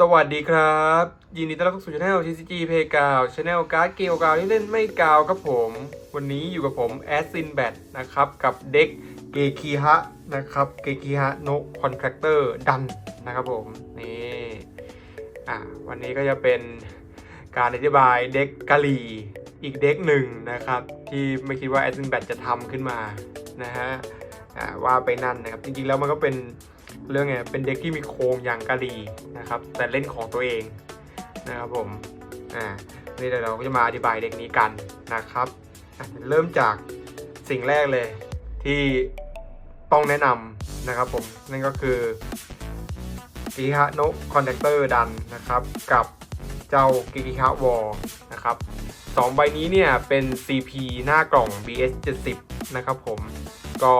สวัสดีครับ ยินดีต้อนรับเข้าสู่ช่อง TCG Play กาวช anel การ์ดเกมกาวที่เล่นไม่กาวครับผม วันนี้อยู่กับผมแอสซินแบทนะครับ กับเด็กเกคีฮะนะครับเกคีฮะโนคอนแทคเตอร์ดันนะครับผม นี่อะวันนี้ก็จะเป็นการอธิบายเด็กกะหรี่อีกเด็กหนึ่งนะครับ ที่ไม่คิดว่าแอสซินแบทจะทำขึ้นมานะฮะอ่าว่าไปนั่นนะครับ จริงๆแล้วมันก็เป็น เรื่องไงเป็นเด็กที่มีโครงอย่างกะหรี่นะครับ แต่เล่นของตัวเองนะครับผมอ่านี่เดี๋ยวเราก็จะมาอธิบายเด็กนี้กันนะครับเริ่มจากสิ่งแรกเลยที่ต้องแนะนำนะครับผมนั่นก็คือกิฮะโนคอนแทคเตอร์ดันนะครับ กับเจ้ากิกิฮะวอลนะครับสองใบนี้เนี่ยเป็น CP หน้ากล่อง BS 70นะครับผมก็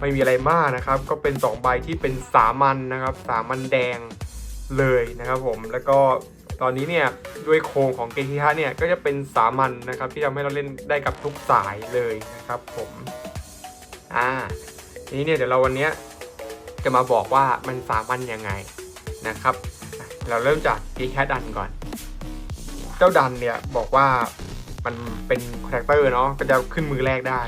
ไม่มีอะไรมากนะครับ ก็เป็น2ใบที่เป็นสามัญนนะครับ สามัญแดงเลยนะครับผมแล้วก็ตอนนี้เนี่ยด้วยโครงของเกทิฮะเนี่ยก็จะเป็นสามัญนนะครับ ที่ทำให้เราเล่นได้กับทุกสายเลยนะครับผมอ่าทีนี้เนี่ยเดี๋ยวเราวันนี้จะมาบอกว่ามันสามัญยังไงนะครับ เราเริ่มจากเกทิฮะดันก่อน เจ้าดันเนี่ยบอกว่ามันเป็นคาแรคเตอร์เนาะก็จะขึ้นมือแรกได้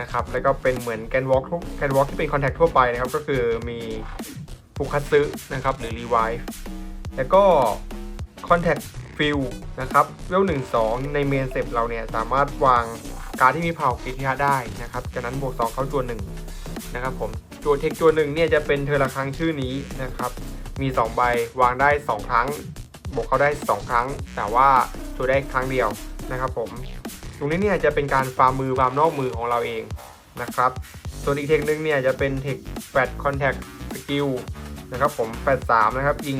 นะครับ แล้วก็เป็นเหมือนแกนวอล์กทุกแกนวอล์กที่เป็นคอนแทคทั่วไปนะครับ ก็คือมีฟุคัตซึนะครับ หรือรีไวฟ์แล้วก็คอนแทคฟิลนะครับเวลหนึ่งสองในเมนเซปเราเนี่ย สามารถวางการที่มีเผ่ากิทิฮะได้นะครับ จากนั้นบวก 2 เข้าจวหนึ่งนะครับผมจวเทคจวหนึ่งเนี่ยจะเป็นเทอละครั้งชื่อนี้นะครับ มี 2 ใบวางได้ 2 ครั้ง บวกเข้าได้ 2 ครั้ง แต่ว่าจวได้ครั้งเดียวนะครับผม ตรงนี้เนี่ยจะเป็นการฟาร์มมือฟาร์มนอกมือของเราเองนะครับ ส่วนอีกเทคนึงเนี่ยจะเป็นเทคแฟดคอนแทคสกิลนะครับผมแฟดสามนะครับยิง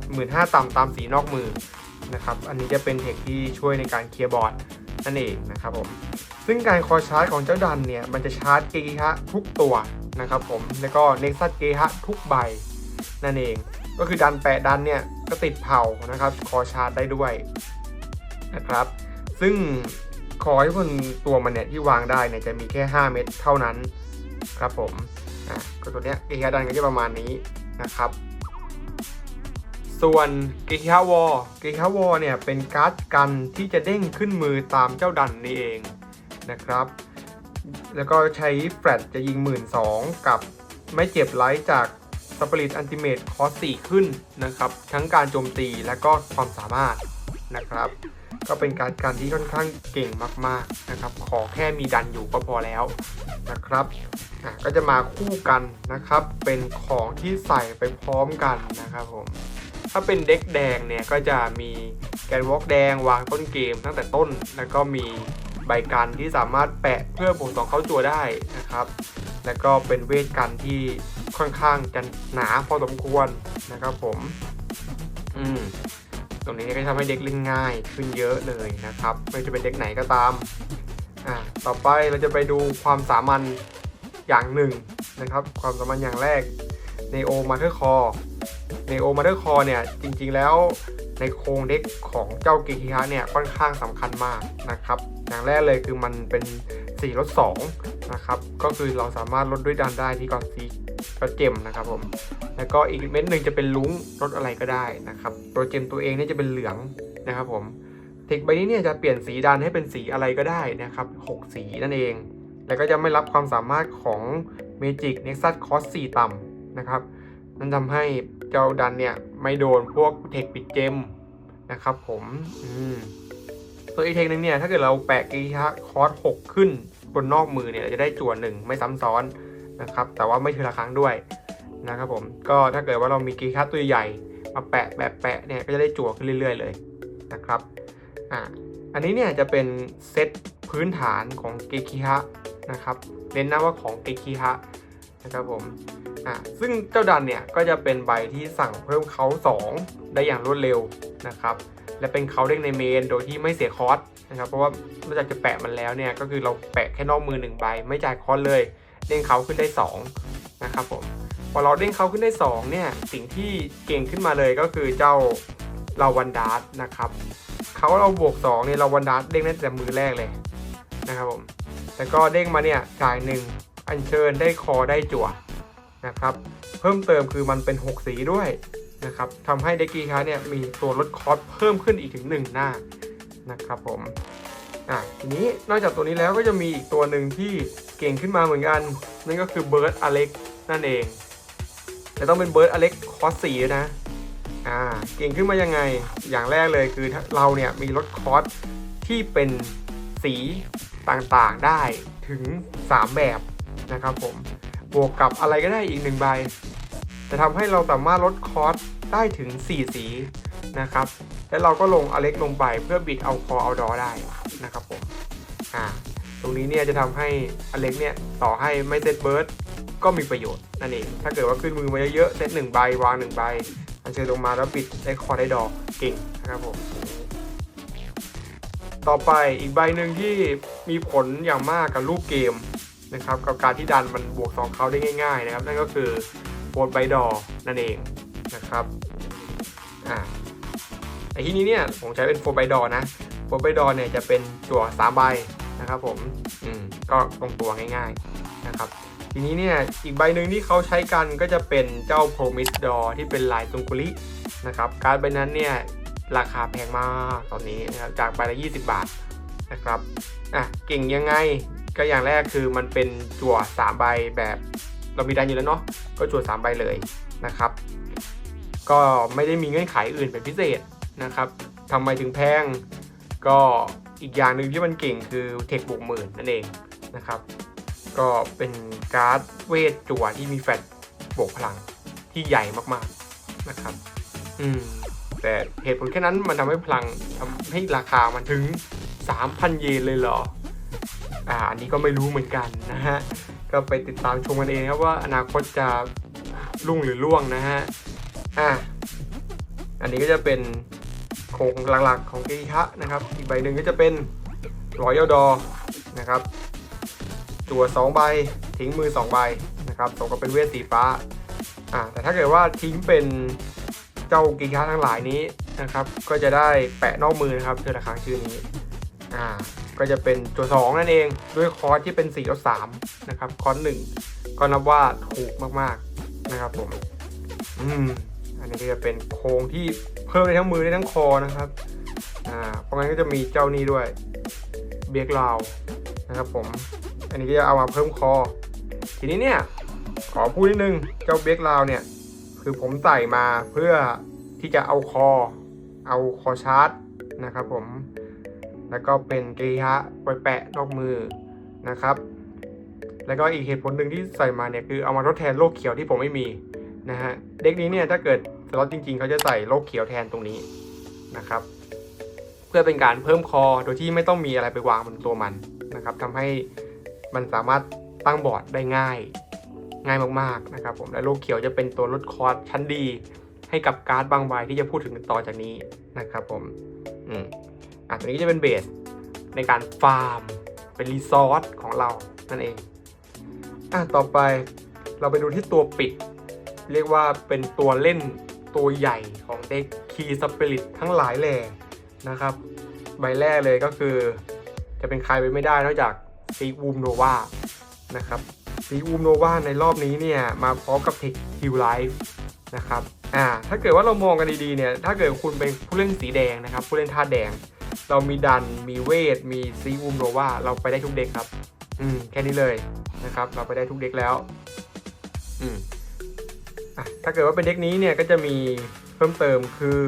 15,000ต่ำตามสีนอกมือนะครับอันนี้จะเป็นเทคที่ช่วยในการเคลียร์บอร์ดนั่นเองนะครับผมซึ่งการคอชาร์จของเจ้าดันเนี่ยมันจะชาร์จเกฮะทุกตัวนะครับผมแล้วก็เน็กซัสเกฮะทุกใบนั่นเองก็คือดันแปะดันเนี่ยก็ติดเผานะครับคอชาร์จได้ด้วยนะครับ ซึ่ง คอยบนตัวมันเนี่ยที่วางได้เนี่ยจะมีแค่ 5 เม็ดเท่านั้นครับผมอะก็ตัวเนี้ยเกียร์ดันก็จะประมาณนี้นะครับ ส่วนเกียร์วอลเกียร์วอลเนี่ยเป็นการ์ดกันที่จะเด้งขึ้นมือตามเจ้าดันนี่เองนะครับ แล้วก็ใช้แฟลตจะยิง1 2ื่นกับไม่เจ็บไลท์จากสปริตอันติเมตคอส4ขึ้นนะครับ ทั้งการโจมตีและก็ความสามารถนะครับ ก็เป็นการการที่ค่อนข้างเก่งมากๆนะครับ ขอแค่มีดันอยู่ก็พอแล้วนะครับก็จะมาคู่กันนะครับ เป็นของที่ใส่ไปพร้อมกันนะครับผม ถ้าเป็นเด็กแดงเนี่ยก็จะมีแกนวอล์กแดงวางต้นเกมตั้งแต่ต้น แล้วก็มีใบกันที่สามารถแปะเพื่อบวกสองเข้าจัวได้นะครับ แล้วก็เป็นเวทกันที่ค่อนข้างจะหนาพอสมควรนะครับผม อืม ตรงนี้ก็จะทำให้เด็กเล่นง่ายขึ้นเยอะเลยนะครับไม่ว่าจะเป็นเด็กไหนก็ตามอ่าต่อไปเราจะไปดูความสามัญอย่างหนึ่งนะครับ ความสามัญอย่างแรก Neo Mother Core Neo Mother Core เนี่ยจริงๆแล้วในโครงเด็กของเจ้ากิคิฮะเนี่ยค่อนข้างสำคัญมากนะครับ อย่างแรกเลยคือมันเป็น4ลด2นะครับ ก็คือเราสามารถลดด้วยดันได้ที่ก่อนสี ก็เจมนะครับผม แล้วก็อีกเม็ดหนึ่งจะเป็นลุ้งรถอะไรก็ได้นะครับ ตัวเจมตัวเองเนี่ยจะเป็นเหลืองนะครับผม เทคใบนี้เนี่ยจะเปลี่ยนสีดันให้เป็นสีอะไรก็ได้นะครับ 6 สีนั่นเอง แล้วก็จะไม่รับความสามารถของ Magic Nexus Cost 4ต่ำนะครับ นั่นทำให้เจ้าดันเนี่ยไม่โดนพวกเทคปิดเจมนะครับผม อืมส่วนอีกเทคนึงเนี่ยถ้าเกิดเราแปะกีฮะคอส6ขึ้นบนนอกมือเนี่ยเราจะได้จั่วหนึ่งไม่ซ้ำซ้อน นะครับแต่ว่าไม่ทีละครั้งด้วยนะครับผมก็ถ้าเกิดว่าเรามีกีคัตตัวใหญ่มาแปะแบบแปะเนี่ยก็จะได้จั่วขึ้นเรื่อย ๆ เลยนะครับอ่าอันนี้เนี่ยจะเป็นเซตพื้นฐานของเกคิฮะนะครับเน้นนะว่าของเกคิฮะนะครับผมอ่าซึ่งเจ้าดันเนี่ยก็จะเป็นใบที่สั่งเพิ่มเขา2 ได้อย่างรวดเร็วนะครับและเป็นเขาเด้งในเมนโดยที่ไม่เสียคอสนะครับเพราะว่านอกจากจะแปะมันแล้วเนี่ยก็คือเราแปะแค่นอกมือ1ใบไม่จ่ายคอสเลย เด้งเขาขึ้นได้2นะครับผมพอเราเด้งเขาขึ้นได้2เนี่ยสิ่งที่เก่งขึ้นมาเลยก็คือเจ้าลาวันดาร์นะครับเขาเราบวก2เนี่ยลาวันดาร์เด้งได้แต่มือแรกเลยนะครับผมแต่ก็เด้งมาเนี่ยจ่ายหนึ่งอัญเชิญได้คอได้จั่วนะครับเพิ่มเติมคือมันเป็น 6 สีด้วยนะครับทำให้เด็กกีคาเนี่ยมีตัวลดคอสเพิ่มขึ้นอีกถึง 1 หน้านะครับผม อะทีนี้นอกจากตัวนี้แล้วก็จะมีอีกตัวหนึ่งที่เก่งขึ้นมาเหมือนกัน นั่นก็คือเบิร์ดอเล็กนั่นเอง แต่ต้องเป็นเบิร์ดอเล็กคอสสีนะอ่าเก่งขึ้นมายังไงอย่างแรกเลยคือเราเนี่ยมีลดคอสที่เป็นสีต่างๆได้ถึง 3 แบบนะครับผมบวกกับอะไรก็ได้อีกหนึ่งใบจะทำให้เราสามารถลดคอสได้ถึง 4 สีนะครับ แล้วเราก็ลงอเล็กลงไปเพื่อบิดเอาคอเอาดอได้ นะครับผมอ่าตรงนี้เนี่ยจะทำให้อเล็กเนี่ยต่อให้ไม่เซตเบิร์ดก็มีประโยชน์นั่นเองถ้าเกิดว่าขึ้นมือมาเยอะๆเซตหนึ่งใบวางหนึ่งใบอันเชิญลงมาแล้วปิดได้คอได้ดอกเก่งนะครับผมต่อไปอีกใบหนึ่งที่มีผลอย่างมากกับลูกเกมนะครับกับการที่ดันมันบวกสองเขาได้ง่าย ๆ นะครับ นั่นก็คือโฟร์ไบดอนั่นเองนะครับอ่าไอที่นี้เนี่ยผมใช้เป็นโฟร์ไบดอนะ โฟร์ไบดอเนี่ยจะเป็นจั่วสามใบนะครับผมอืมก็ตรงตัวง่ายๆนะครับทีนี้เนี่ยอีกใบหนึ่งที่เขาใช้กันก็จะเป็นเจ้า Promise Door ที่เป็นลายซุงกุลินะครับการดใบนั้นเนี่ยราคาแพงมากตอนนี้นะครับจากใบละ20 บาทนะครับอะเก่งยังไงก็อย่างแรกคือมันเป็นจั่ว3ใบแบบเรามีดันอยู่แล้วเนาะก็จั่ว3ใบเลยนะครับ ก็ไม่ได้มีเงื่อนไขอื่นเป็นพิเศษนะครับทำไมถึงแพง ก็อีกอย่างหนึ่งที่มันเก่งคือเทคบวกหมื่นนั่นเองนะครับ ก็เป็นการ์ดเวทจั่วที่มีแฟลชบวกพลังที่ใหญ่มากๆนะครับ อืมแต่เหตุผลแค่นั้นมันทำให้พลังทำให้ราคามันถึง 3,000 เยนเลยเหรอ อ่า อันนี้ก็ไม่รู้เหมือนกันนะฮะ ก็ไปติดตามชมกันเองครับว่าอนาคตจะรุ่งหรือร่วงนะฮะ อ่าอันนี้ก็จะเป็น โครงหลักๆของเกอิทะนะครับ อีกใบหนึ่งก็จะเป็นรอยัลดอนะครับ จั่ว2ใบทิ้งมือ 2 ใบนะครับสมกับเป็นเวทสีฟ้าอ่าแต่ถ้าเกิดว่าทิ้งเป็นเจ้ากิกาทั้งหลายนี้นะครับ ก็จะได้แปะนอกมือนะครับเจอราคาชื่อนี้อ่าก็จะเป็นจั่ว2นั่นเองด้วยคอร์สที่เป็น4แล้ว3นะครับคอร์ส1ก็นับว่าถูกมากๆนะครับผมอืมอันนี้ก็จะเป็นโครงที่ พิ่มได้ทั้งมือได้ทั้งคอนะครับ อ่า เพราะงั้นก็จะมีเจ้านี้ด้วย เบียกลาวนะครับผม อันนี้ก็จะเอามาเพิ่มคอ ทีนี้เนี่ย ขอพูดนิดนึง เจ้าเบกลาวเนี่ย คือผมใส่มาเพื่อที่จะเอาคอ เอาคอชาร์จนะครับผม แล้วก็เป็นเกียะไวแปะนอกมือนะครับ แล้วก็อีกเหตุผลหนึ่งที่ใส่มาเนี่ยคือเอามาทดแทนโลกเขียวที่ผมไม่มีนะฮะ เด็กนี้เนี่ยถ้าเกิด สล็อตจริงๆเขาจะใส่โลกเขียวแทนตรงนี้นะครับ เพื่อเป็นการเพิ่มคอโดยที่ไม่ต้องมีอะไรไปวางบนตัวมันนะครับทำให้มันสามารถตั้งบอร์ดได้ง่ายง่ายมากๆนะครับผมและโลกเขียวจะเป็นตัวลดคอร์สชั้นดี ให้กับการ์ดบางใบที่จะพูดถึงต่อจากนี้นะครับผมอืมอะตัวนี้จะเป็นเบสในการฟาร์มเป็นรีซอสของเรานั่นเองอะต่อไปเราไปดูที่ตัวปิด เรียกว่าเป็นตัวเล่น ตัวใหญ่ของเด็กคีสปิริตทั้งหลายแหล่นะครับ ใบแรกเลยก็คือ จะเป็นใครไปไม่ได้นอกจากซีวูมโนวานะครับซีวูมโนวาในรอบนี้เนี่ยมาพร้อมกับเทคฮิลไลฟ์นะครับอ่าถ้าเกิดว่าเรามองกันดีๆเนี่ยถ้าเกิดคุณเป็นผู้เล่นสีแดงนะครับ ผู้เล่นท่าแดง เรามีดันมีเวท มีซีวูมโนวาเราไปได้ทุกเด็กครับ อืมแค่นี้เลยนะครับ เราไปได้ทุกเด็กแล้ว อืม ถ้าเกิดว่าเป็นเด็กนี้เนี่ยก็จะมีเพิ่มเติมคือ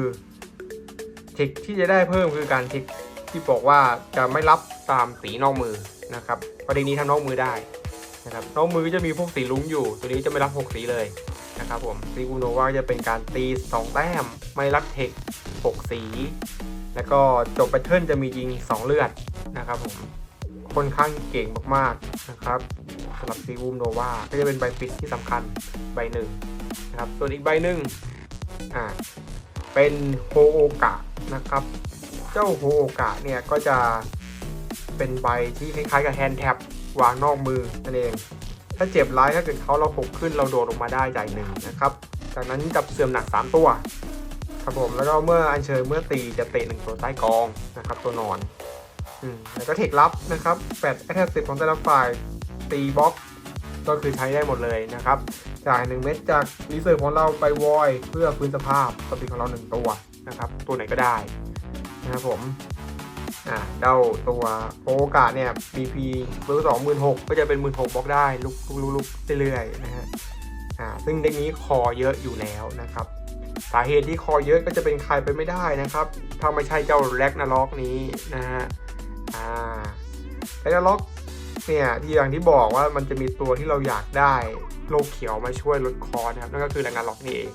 เทคที่จะได้เพิ่มคือการเทคที่บอกว่าจะไม่รับตามสีนอกมือนะครับประเด็นนี้ทำนอกมือได้นะครับนอกมือจะมีพวกสีลุ้งอยู่ ตัวนี้จะไม่รับ 6 สีเลยนะครับผมซีอูโนว่าจะเป็นการตี 2 แต้ม ไม่รับเทค 6 สี แล้วก็จบแพทเทิร์นจะมียิง 2 เลือดนะครับผมค่อนข้างเก่งมากๆนะครับสำหรับซีอูโนวาก็จะเป็นใบปิดที่สำคัญใบหนึ่ง นะครับ ส่วนอีกใบหนึ่งอ่าเป็นโฮโอกะนะครับ เจ้าโฮโอกะเนี่ยก็จะเป็นใบที่คล้ายๆกับแฮนด์แท็บวางนอกมือนั่นเอง ถ้าเจ็บร้ายถ้าเกิดเขาเราหกขึ้นเราโดดลงมาได้จ่ายหนึ่งนะครับ จากนั้นจับเสื่อมหนัก 3 ตัว ครับผมแล้วก็เมื่ออัญเชิญเมื่อตีจะเตะหนึ่งตัวใต้กองนะครับตัวนอนอืมแล้วก็เทคลับนะครับแปดแอทแทกสิบของแต่ละฝ่ายตีบล็อก ก็คือใช้ได้หมดเลยนะครับจ่าย 1 เม็ดจากรีเซิร์ฟของเราไปวอยเพื่อฟื้นสภาพสปิของเรา 1 ตัวนะครับ ตัวไหนก็ได้นะครับผมอ่าเดาตัวโอกาสเนี่ย BP เบอร์สองหมื่นหกก็จะเป็นหมื่นหกบล็อกได้ลุกลุกลุกลุกเรื่อยๆนะฮะอ่าซึ่งเด็กนี้คอเยอะอยู่แล้วนะครับสาเหตุที่คอเยอะก็จะเป็นใครไปไม่ได้นะครับถ้าไม่ใช่เจ้าแร็กนาล็อกนี้นะฮะอ่าแร็กนาล็อก เนี่ยที่อย่างที่บอกว่ามันจะมีตัวที่เราอยากได้โลกเขียวมาช่วยลดคอนะครับนั่นก็คือแร็กนล็อกนี่เอง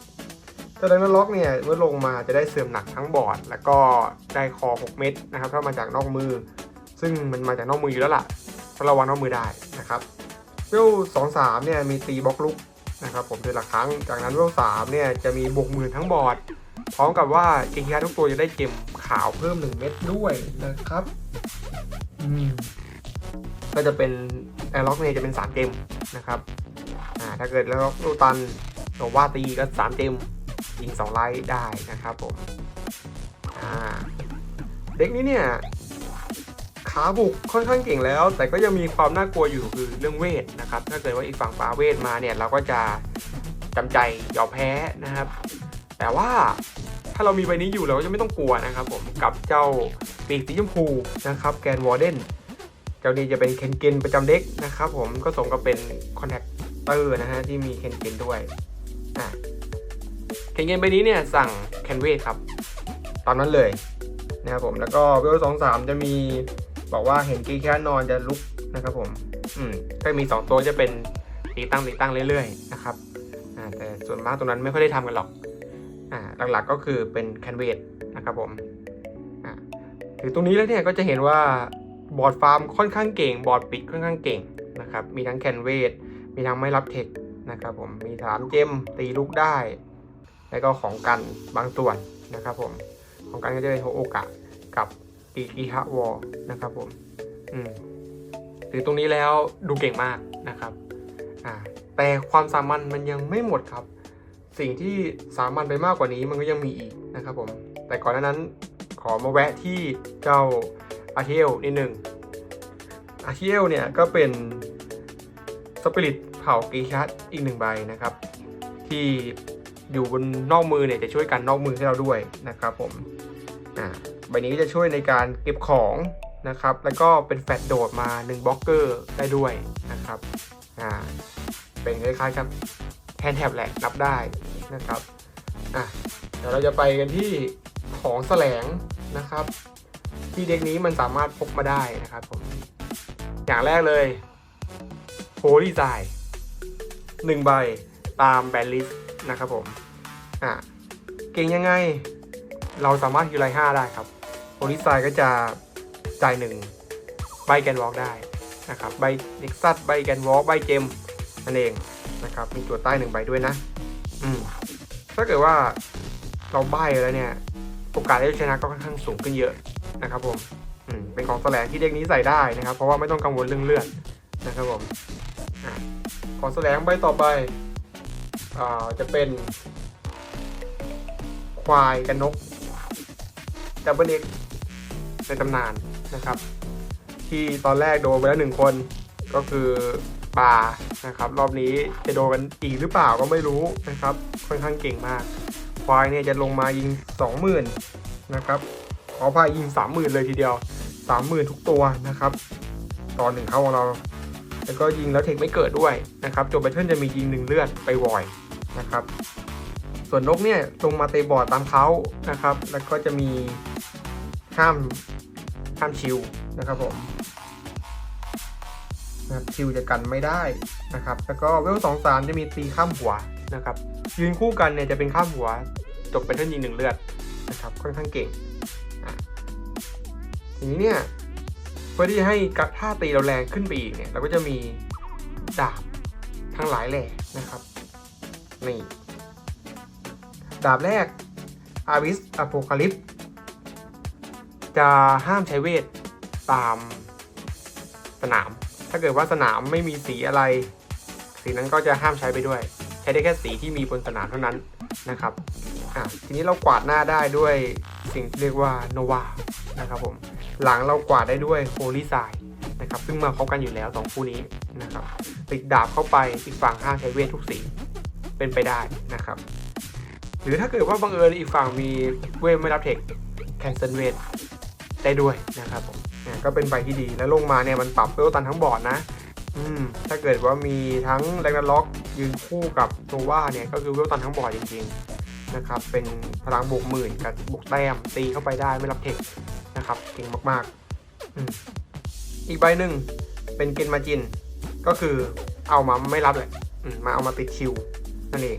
เจ้าแร็กนล็อกเนี่ยเมื่อลงมาจะได้เสื่อมหนักทั้งบอร์ด แล้วก็ได้คอ 6 เม็ดนะครับถ้ามาจากนอกมือ ซึ่งมันมาจากนอกมืออยู่แล้วล่ะก็ระวังนอกมือได้นะครับเวลสองสามเนี่ยมีตีบล็อกลุกนะครับผมเดือนละครั้ง จากนั้นเวลสามเนี่ยจะมีบวกหมื่นทั้งบอร์ด พร้อมกับว่าเกมยาทุกตัวจะได้เกมขาวเพิ่ม 1 เม็ดด้วยนะครับ อืม ก็จะเป็นแอร์ล็อกเนี่ยจะเป็น 3เกมนะครับอ่าถ้าเกิดแล้วลูตันโนว่าตีก็3เกมยิง2ไลท์ได้นะครับผมอ่าเด็กนี้เนี่ยขาบุกค่อนข้างเก่งแล้ว แต่ก็ยังมีความน่ากลัวอยู่คือเรื่องเวทนะครับ ถ้าเกิดว่าอีกฝั่งปาเวทมาเนี่ยเราก็จะจำใจยอมแพ้นะครับ แต่ว่าถ้าเรามีใบนี้อยู่เราก็จะไม่ต้องกลัวนะครับผมกับเจ้าปีกสีชมพูนะครับแกนวอร์เดน เจ้านี้จะเป็นเคนเกนประจำเด็กนะครับผมก็สมกับเป็นคอนแทคเตอร์นะฮะที่มีเคนเกนด้วยอะเคนเกนใบนี้เนี่ยสั่งแคนเวทครับ ตอนนั้นเลยนะครับผมแล้วก็เวลสองสามจะมีบอกว่าเห็นกีแค่นอนจะลุกนะครับผมอืมก็มี 2 ตัวจะเป็นตีตั้งตีตั้งเรื่อยๆนะครับอ่าแต่ส่วนมากตรงนั้นไม่ค่อยได้ทำกันหรอกอ่าหลักๆก็คือเป็นแคนเวทนะครับผมอ่าถึงตรงนี้แล้วเนี่ยก็จะเห็นว่า บอร์ดฟาร์มค่อนข้างเก่ง บอร์ดปิดค่อนข้างเก่งนะครับ มีทั้งแคนเวทมีทั้งไม่รับเทคนะครับผม มีถามเจมตีลูกได้ แล้วก็ของกันบางส่วนนะครับผม ของกันก็จะเป็นโฮโอกะกับอีอีฮะวอลนะครับผม อืมถึงตรงนี้แล้วดูเก่งมากนะครับ อ่า แต่ความสามัญมันยังไม่หมดครับ สิ่งที่สามัญไปมากกว่านี้มันก็ยังมีอีกนะครับผม แต่ก่อนหน้านั้นขอมาแวะที่เจ้า อาเทียลนิดหนึ่งอาเทียลเนี่ยก็เป็นสปิริตเผ่ากีคัสอีกหนึ่งใบนะครับ ที่อยู่บนนอกมือเนี่ยจะช่วยกันนอกมือให้เราด้วยนะครับผมอ่าใบนี้ก็จะช่วยในการเก็บของนะครับ แล้วก็เป็นแฟลตโดดมา1บล็อกเกอร์ได้ด้วยนะครับอ่าเป็นคล้ายๆกับแฮนด์แท็บแหละรับได้นะครับอะเดี๋ยวเราจะไปกันที่ของแสลงนะครับ ที่เด็กนี้มันสามารถพกมาได้นะครับผม อย่างแรกเลยโ o ลี y ไ i หนึ่งใบตามแบนลิสนะครับผม อะ เก่งยังไง เราสามารถฮิวไลห้าได้ครับโ o ลี y ไ i ก็จะจ่ายหนึ่งใบแกนวอล์กได้นะครับ ใบเด็กซัดใบแกนวอล์กใบเจมนั่นเองนะครับ มีตัวใต้หนึ่งใบด้วยนะ อืม ถ้าเกิดว่าเราใบแล้วเนี่ย โอกาสได้ชนะก็ค่อนข้างสูงขึ้นเยอะ นะครับผมเป็นของแสลงที่เด็กนี้ใส่ได้นะครับ เพราะว่าไม่ต้องกังวลเรื่องเลือดนะครับผมอของแสลงใบต่อไปอ่าจะเป็น ควายกับนกดับเบิลเอ็กในตำนานนะครับ ที่ตอนแรกโดนไปแล้วหนึ่งคนก็คือปลานะครับ รอบนี้จะโดนกันอีกหรือเปล่าก็ไม่รู้นะครับ ค่อนข้างเก่งมาก ควายเนี่ยจะลงมายิง 20,000 นะครับ อพายยิง30,000เลยทีเดียว30,000ทุกตัวนะครับ ตอนหนึ่งเข้าของเรา แล้วก็ยิงแล้วเทคไม่เกิดด้วยนะครับจบแบทเทิลจะมียิงหนึ่งเลือดไปวอยนะครับ ส่วนนกเนี่ยลงมาเตะบอร์ดตามเขานะครับ แล้วก็จะมีห้ามห้ามชิวนะครับผมนะครับคิวจะกันไม่ได้นะครับ แล้วก็เวลสองสามจะมีตีข้ามหัวนะครับยืนคู่กันเนี่ยจะเป็นข้ามหัวจบเป็นเท่ายิงหนึ่งเลือดนะครับค่อนข้างเก่ง ทีนี้เนี่ยเพื่อที่ให้กับท่าตีเราแรงขึ้นไปอีกเนี่ยเราก็จะมีดาบทั้งหลายแหล่นะครับนี่ดาบแรกอาวิสอโพคาลิปจะห้ามใช้เวทตามสนาม ถ้าเกิดว่าสนามไม่มีสีอะไร สีนั้นก็จะห้ามใช้ไปด้วย ใช้ได้แค่สีที่มีบนสนามเท่านั้นนะครับอะทีนี้เรากวาดหน้าได้ด้วยสิ่งที่เรียกว่าโนวานะครับผม หลังเรากวาดได้ด้วยโฮลี่ไซนะครับซึ่งมาพร้อมกันอยู่แล้วสองคู่นี้นะครับติดดาบเข้าไปอีกฝั่งห้ามใช้เวททุกสีเป็นไปได้นะครับ หรือถ้าเกิดว่าบังเอิญอีกฝั่งมีเวทไม่รับเทคแคนเซิลเวทได้ด้วยนะครับผมก็เป็นใบที่ดีแล้วลงมาเนี่ยมันปรับเวลตันทั้งบอร์ดนะอืมถ้าเกิดว่ามีทั้งแรงดันล็อกยืนคู่กับโนวาเนี่ยก็คือเวลตันทั้งบอร์ดจริงๆนะครับเป็นพลังบวกหมื่นกับบวกแต้มตีเข้าไปได้ไม่รับเทค นะครับเก่งมากๆอีกใบหนึ่งเป็นเกนมาจิน ก็คือเอามาไม่รับเลยมาเอามาติดคิวนั่นเอง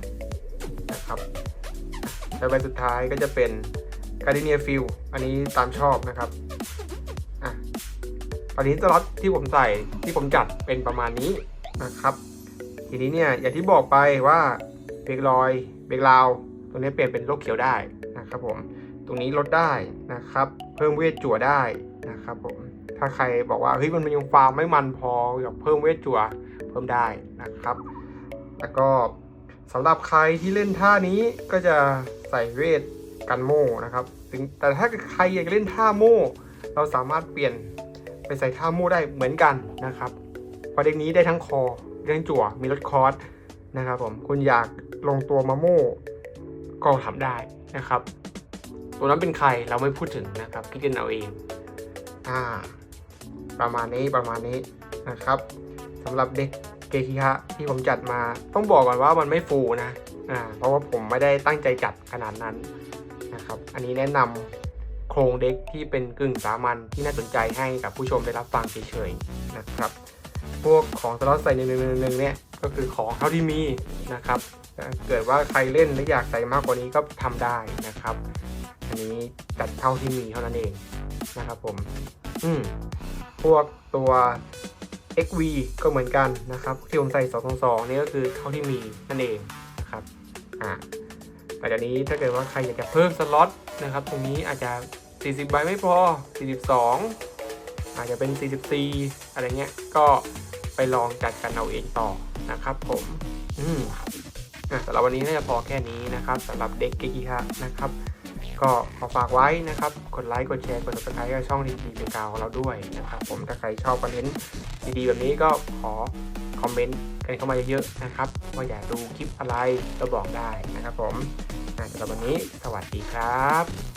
นะครับแล้วใบสุดท้ายก็จะเป็นการ์ดิเนียฟิลอันนี้ตามชอบนะครับอะตอนนี้สล็อตที่ผมใส่ที่ผมจัดเป็นประมาณนี้นะครับ ทีนี้เนี่ยอย่างที่บอกไปว่าเบรกลอยเบรกลาวตรงนี้เปลี่ยนเป็นโลกเขียวได้นะครับผม ตรงนี้ลดได้นะครับ เพิ่มเวทจั่วได้นะครับผมถ้าใครบอกว่าเฮ้ยมันยังฟาร์มไม่มันพออยากเพิ่มเวทจั่วเพิ่มได้นะครับ แล้วก็สำหรับใครที่เล่นท่านี้ก็จะใส่เวทกันโม่นะครับถึงแต่ถ้าใครอยากเล่นท่าโม่ เราสามารถเปลี่ยนไปใส่ท่าโม่ได้เหมือนกันนะครับเพระเด็กนี้ได้ทั้งคอได้ทั้งจั่วมีลดคอร์สนะครับผมคุณอยากลงตัวมาโม่ก็ทำได้นะครับ ตัวนั้นเป็นใครเราไม่พูดถึงนะครับคิดกันเอาเองอ่าประมาณนี้ประมาณนี้นะครับสำหรับเด็กเกคิฮะที่ผมจัดมาต้องบอกก่อนว่ามันไม่ฟูนะอ่าเพราะว่าผมไม่ได้ตั้งใจจัดขนาดนั้นนะครับอันนี้แนะนำโครงเด็กที่เป็นกึ่งสามัญที่น่าสนใจให้กับผู้ชมได้รับฟังเฉยๆนะครับพวกของสล็อตใส่หนึ่งหนึ่งเนี่ยก็คือของเท่าที่มีนะครับถ้าเกิดว่าใครเล่นและอยากใส่มากกว่านี้ก็ทำได้นะครับ อันนี้จัดเท่าที่มีเท่านั้นเองนะครับผม อืม พวกตัว XV ก็เหมือนกันนะครับที่ผมใส่ 222 นี่ก็คือเท่าที่มีนั่นเองนะครับ อ่าแต่จากนี้ถ้าเกิดว่าใครอยากจะเพิ่มสล็อตนะครับ ตรงนี้อาจจะ 40 ใบไม่พอ 42 อาจจะเป็น 44 อะไรเงี้ย ก็ไปลองจัดกันเอาเองต่อนะครับผม อืมอะสำหรับวันนี้น่าจะพอแค่นี้นะครับสำหรับเด็กเกกิฮะนะครับ ก็ขอฝากไว้นะครับ กดไลค์ กดแชร์ กด subscribe กับช่องดีๆเป็นกาวของเราด้วยนะครับ ผม ถ้าใครชอบคอนเทนต์ดีๆแบบนี้ก็ขอคอมเมนต์กันเข้ามาเยอะๆนะครับ ว่าอยากดูคลิปอะไรก็บอกได้นะครับผมสำหรับวันนี้สวัสดีครับ